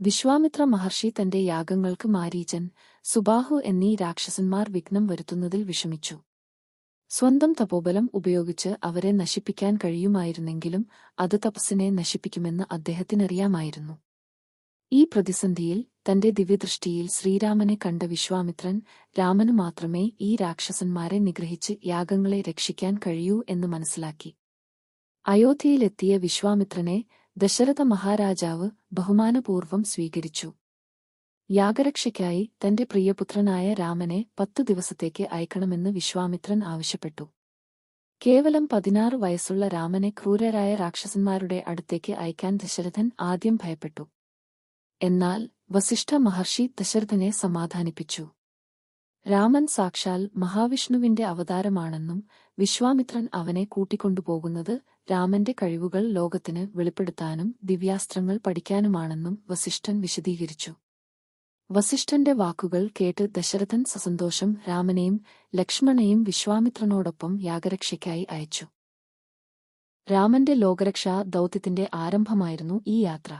വിശ്വാമിത്ര മഹർഷി തന്റെ യാഗങ്ങൾക്ക് മാരീചൻ സുബാഹു എന്നീ രാക്ഷസന്മാർ വിഘ്നം വരുത്തുന്നതിൽ വിഷമിച്ചു. സ്വന്തം തപോബലം ഉപയോഗിച്ച് അവരെ നശിപ്പിക്കാൻ കഴിയുമായിരുന്നെങ്കിലും അത് തപസ്സിനെ നശിപ്പിക്കുമെന്ന് അദ്ദേഹത്തിനറിയാമായിരുന്നു. ഈ പ്രതിസന്ധിയിൽ തന്റെ ദിവ്യദൃഷ്ടിയിൽ ശ്രീരാമനെ കണ്ട വിശ്വാമിത്രൻ രാമനു മാത്രമേ ഈ രാക്ഷസന്മാരെ നിഗ്രഹിച്ച് യാഗങ്ങളെ രക്ഷിക്കാൻ കഴിയൂ എന്ന് മനസ്സിലാക്കി. അയോധ്യയിലെത്തിയ വിശ്വാമിത്രനെ ദശരഥ മഹാരാജാവ് ബഹുമാനപൂർവം സ്വീകരിച്ചു. യാഗരക്ഷയ്ക്കായി തന്റെ പ്രിയപുത്രനായ രാമനെ പത്തു ദിവസത്തേക്ക് അയക്കണമെന്ന് വിശ്വാമിത്രൻ ആവശ്യപ്പെട്ടു. കേവലം പതിനാറ് വയസ്സുള്ള രാമനെ ക്രൂരരായ രാക്ഷസന്മാരുടെ അടുത്തേക്ക് അയക്കാൻ ദശരഥൻ ആദ്യം ഭയപ്പെട്ടു. എന്നാൽ വസിഷ്ഠ മഹർഷി ദശരഥനെ സമാധാനിപ്പിച്ചു. രാമൻ സാക്ഷാൽ മഹാവിഷ്ണുവിന്റെ അവതാരമാണെന്നും വിശ്വാമിത്രൻ അവനെ കൂട്ടിക്കൊണ്ടുപോകുന്നത് രാമന്റെ കഴിവുകൾ ലോകത്തിന് വെളിപ്പെടുത്താനും ദിവ്യാസ്ത്രങ്ങൾ പഠിക്കാനുമാണെന്നും വസിഷ്ഠൻ വിശദീകരിച്ചു. വസിഷ്ഠന്റെ വാക്കുകൾ കേട്ട് ദശരഥൻ സസന്തോഷം രാമനെയും ലക്ഷ്മണനെയും വിശ്വാമിത്രനോടൊപ്പം യാഗരക്ഷയ്ക്കായി അയച്ചു. രാമന്റെ ലോകരക്ഷാ ദൗത്യത്തിന്റെ ആരംഭമായിരുന്നു ഈ യാത്ര.